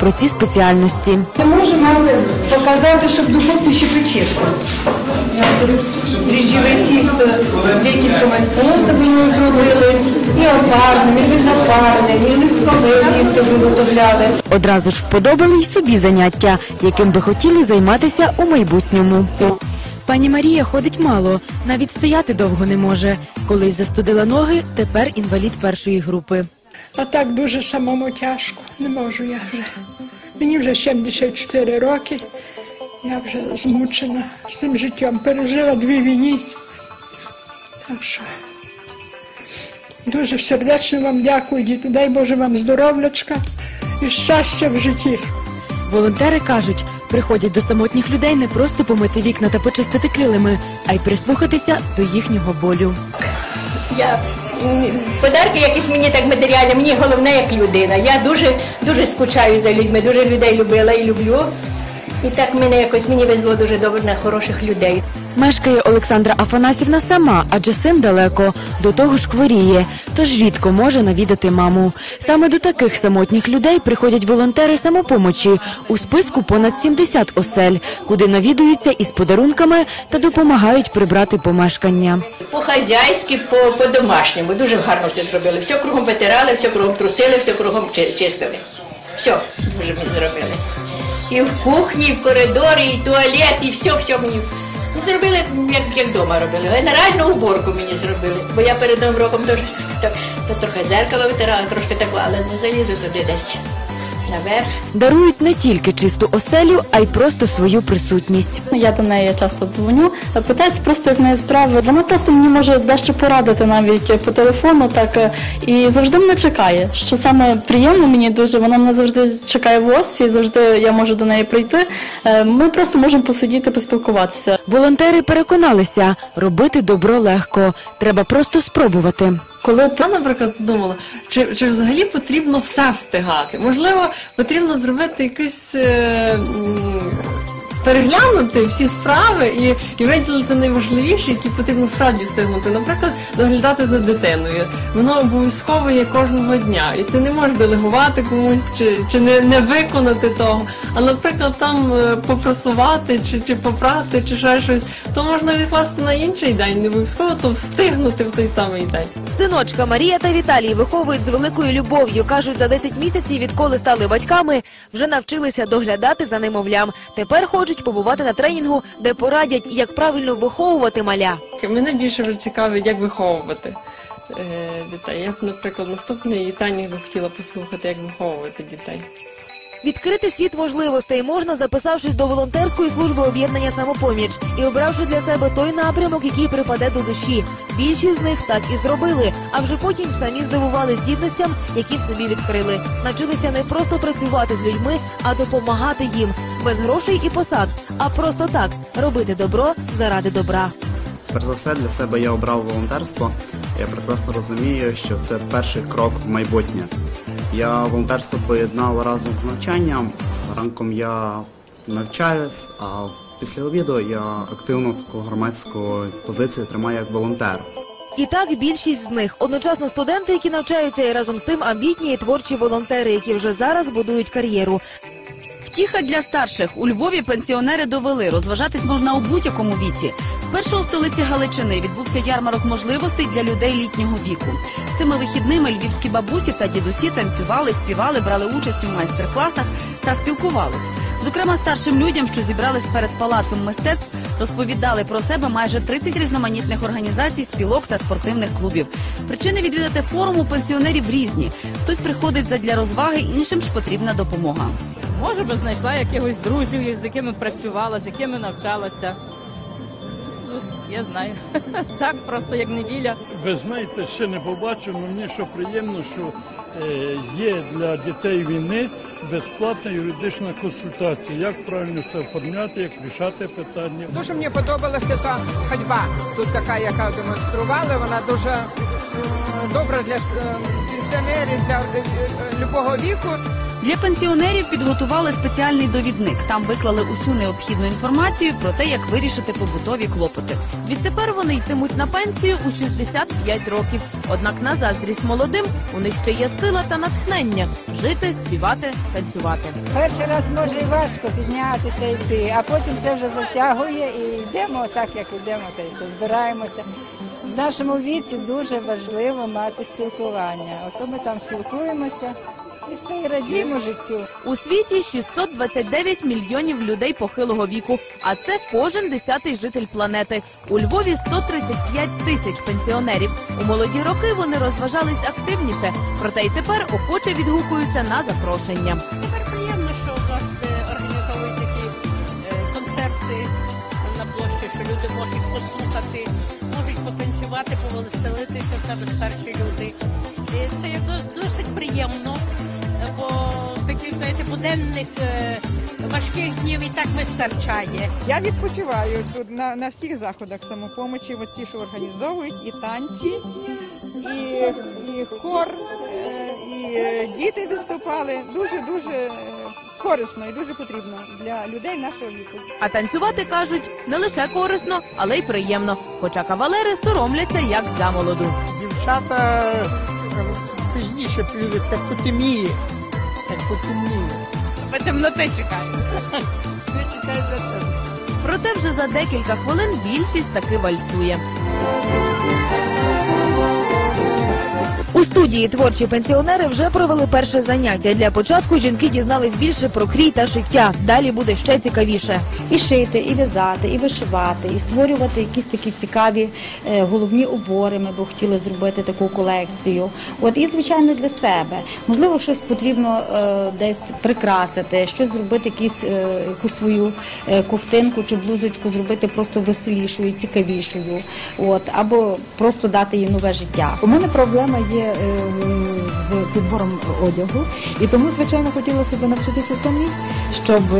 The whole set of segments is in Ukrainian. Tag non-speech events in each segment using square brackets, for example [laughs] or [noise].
про ці спеціальності. Не можемо показати, щоб духовці ще печеться. Тісто декількома способами зробили. І опарним, і безопарним, і листкове тісто виготовляли. Одразу ж вподобали й собі заняття, яким би хотіли займатися у майбутньому. Пані Марія ходить мало, навіть стояти довго не може. Колись застудила ноги, тепер інвалід першої групи. А так дуже самому тяжко. Не можу я вже. Мені вже 74 роки. Я вже змучена з цим життям. Пережила дві війни. Так що дуже сердечно вам дякую, діти. Дай Боже вам здоров'ячка і щастя в житті. Волонтери кажуть, приходять до самотніх людей не просто помити вікна та почистити килими, а й прислухатися до їхнього болю. Я подарки якісь мені так матеріальні, мені головне як людина. Я дуже дуже скучаю за людьми, дуже людей любила і люблю. І так мене якось мені везло дуже добре на хороших людей. Мешкає Олександра Афанасівна сама, адже син далеко, до того ж хворіє, тож рідко може навідати маму. Саме до таких самотніх людей приходять волонтери самопомочі. У списку понад 70 осель, куди навідуються із подарунками та допомагають прибрати помешкання. По-хазяйськи, по- по-домашньому. Дуже гарно все зробили. Все кругом витирали, все кругом трусили, все кругом чи- чистили. Все дуже мені зробили. І в кухні, і в коридорі, і туалет, і все, все мені. Зробили, як, як вдома робили. Генеральну уборку мені зробили. Бо я перед Новим роком теж трохи зеркало витирала, трошки так, але не залізу туди десь. Дарують не тільки чисту оселю, а й просто свою присутність. Я до неї часто дзвоню, питаюся просто, як неї справи. Вона просто мені може дещо порадити навіть по телефону, так е, і завжди мене чекає. Що саме приємно мені дуже, вона мене завжди чекає в гості, і завжди я можу до неї прийти. Е, Ми просто можемо посидіти, поспілкуватися. Волонтери переконалися, робити добро легко. Треба просто спробувати. Коли Я, наприклад, думала, чи, чи взагалі потрібно все встигати? Можливо, потрібно зробити якийсь. Е, Переглянути всі справи і, і виділити найважливіші, які потрібно справді встигнути. Наприклад, доглядати за дитиною. Воно обов'язково є кожного дня, і ти не можеш делегувати комусь чи, чи не, не виконати того. А наприклад, там е, попросувати чи, чи попрати, чи ще щось, то можна відкласти на інший день. Не обов'язково то встигнути в той самий день. Синочка Марія та Віталій виховують з великою любов'ю. кажуть, за 10 місяців, відколи стали батьками, вже навчилися доглядати за немовлям. Тепер хочуть побувати на тренінгу, де порадять, як правильно виховувати маля. Мене більше цікавить, як виховувати е, дітей. Я б, наприклад, наступний тренінг би хотіла послухати, як виховувати дітей. Відкрити світ можливостей можна, записавшись до волонтерської служби об'єднання самопоміч і обравши для себе той напрямок, який припаде до душі. Більшість з них так і зробили, а вже потім самі здивували здібностям, які в собі відкрили. Навчилися не просто працювати з людьми, а допомагати їм без грошей і посад, а просто так робити добро заради добра. Перш за все для себе я обрав волонтерство. Я прекрасно розумію, що це перший крок в майбутнє. Я волонтерство поєднав разом з навчанням. Ранком я навчаюсь, а після обіду я активно таку громадську позицію тримаю як волонтер. І так більшість з них одночасно студенти, які навчаються, і разом з тим амбітні і творчі волонтери, які вже зараз будують кар'єру. Втіха для старших у Львові пенсіонери довели. Розважатись можна у будь-якому віці. У столиці Галичини відбувся ярмарок можливостей для людей літнього віку. Цими вихідними львівські бабусі та дідусі танцювали, співали, брали участь у майстер-класах та спілкувались. Зокрема, старшим людям, що зібрались перед палацом мистецтв, розповідали про себе майже 30 різноманітних організацій, спілок та спортивних клубів. Причини відвідати форум у пенсіонерів різні. Хтось приходить задля розваги, іншим ж потрібна допомога. Може би знайшла якихось друзів, з якими працювала, з якими навчалася. Ну, Я знаю. [laughs] Так, просто як неділя. Ви знаєте, ще не побачив, але мені що приємно, що е, є для дітей війни безплатна юридична консультація. Як правильно це оформляти, як рішати питання. Дуже мені подобалася та ходьба. Тут така, яка демонстрували, вона дуже добра для е, пенсіонерів, для е, е, любого віку. Для пенсіонерів підготували спеціальний довідник. Там виклали усю необхідну інформацію про те, як вирішити побутові клопоти. Відтепер вони йтимуть на пенсію у 65 років. Однак на заздрість молодим у них ще є сила та натхнення жити, співати, танцювати. Перший раз може і важко піднятися йти, а потім це вже затягує і йдемо так, як йдемо, та все, збираємося. В нашому віці дуже важливо мати спілкування. Ото ми там спілкуємося і все, і радіємо життю. У світі 629 мільйонів людей похилого віку, а це кожен десятий житель планети. У Львові 135 тисяч пенсіонерів. У молоді роки вони розважались активніше, проте й тепер охоче відгукуються на запрошення. Тепер приємно, що у вас е, організовують такі е, концерти на площі, що люди можуть послухати, можуть потанцювати, повеселитися нами старші люди. Буденних е, важких днів і так вистачає. Я відпочиваю тут на, на всіх заходах самопомочі, оці, що організовують, і танці, і, і хор, е, і е, діти виступали. Дуже дуже корисно і дуже потрібно для людей нашого віку. А танцювати кажуть не лише корисно, але й приємно. Хоча кавалери соромляться як замолоду. Дівчата е, пізніше прийдуть, як потемніє. Потемніє. Ви темноти чекаєте. Ви чекаєте це. Проте вже за декілька хвилин більшість таки вальцює. Студії творчі пенсіонери вже провели перше заняття. Для початку жінки дізнались більше про крій та шиття. Далі буде ще цікавіше. і шити, і в'язати, і вишивати, і створювати якісь такі цікаві е, головні убори. Ми б хотіли зробити таку колекцію. От і звичайно для себе. Можливо, щось потрібно е, десь прикрасити, щось зробити, якісь е, якусь свою е, ковтинку чи блузочку, зробити просто веселішою, цікавішою. От або просто дати їй нове життя. У мене проблема є з підбором одягу, і тому, звичайно, хотілося б навчитися самі, щоб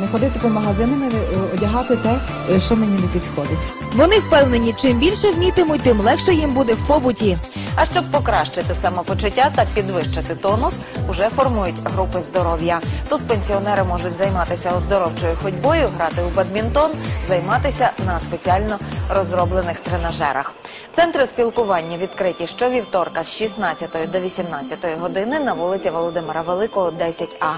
не ходити по магазинам е, одягати те, е, що мені не підходить. Вони впевнені, чим більше вмітимуть, тим легше їм буде в побуті. А щоб покращити самопочуття та підвищити тонус, уже формують групи здоров'я. Тут пенсіонери можуть займатися оздоровчою ходьбою, грати у бадмінтон, займатися на спеціально розроблених тренажерах. Центри спілкування відкриті щовівторка з 16 до 18 години на вулиці Володимира Великого, 10А.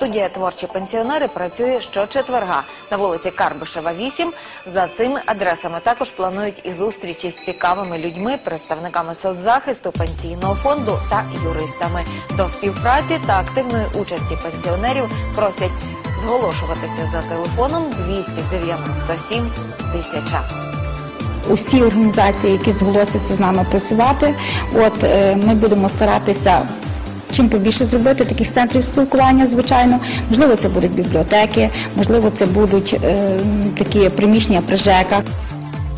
Студія творчі пенсіонери працює щочетверга на вулиці Карбишева, 8. За цими адресами також планують і зустрічі з цікавими людьми, представниками соцзахисту, пенсійного фонду та юристами. До співпраці та активної участі пенсіонерів просять зголошуватися за телефоном 297 тисяча. усі організації, які зголосяться з нами працювати. От е, ми будемо старатися. Чим побільше зробити таких центрів спілкування, звичайно, можливо, це будуть бібліотеки, можливо, це будуть е, такі приміщення при ЖЕКах.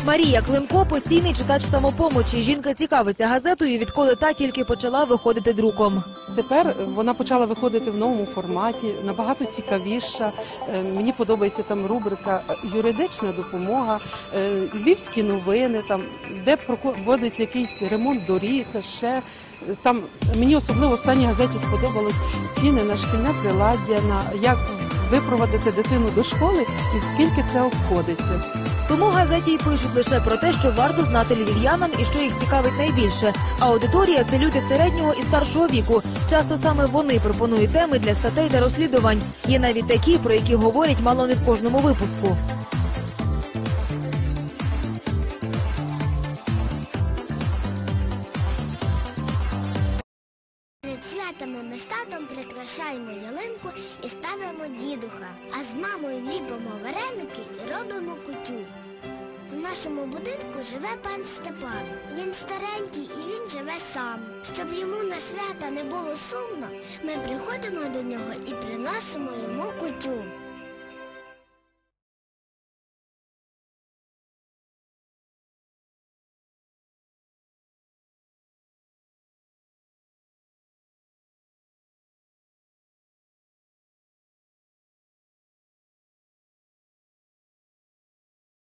Марія Климко постійний читач самопомочі. Жінка цікавиться газетою, відколи та тільки почала виходити друком. Тепер вона почала виходити в новому форматі, набагато цікавіша. Е, Мені подобається там рубрика е, юридична допомога, е, львівські новини, там де проводиться якийсь ремонт доріг, ще е, там мені особливо останній газеті сподобалось ціни на шкільне приладдя, на як випроводити дитину до школи і скільки це обходиться. Тому газеті й пишуть лише про те, що варто знати львів'янам і що їх цікавить найбільше. Аудиторія це люди середнього і старшого віку. Часто саме вони пропонують теми для статей та розслідувань. Є навіть такі, про які говорять мало не в кожному випуску. Святами ми прикрашаємо ялинку і ставимо дідуха, а з мамою ліпимо вареники і робимо кутю. В нашому будинку живе пан Степан. Він старенький і він живе сам. Щоб йому на свята не було сумно, ми приходимо до нього і приносимо йому кутю.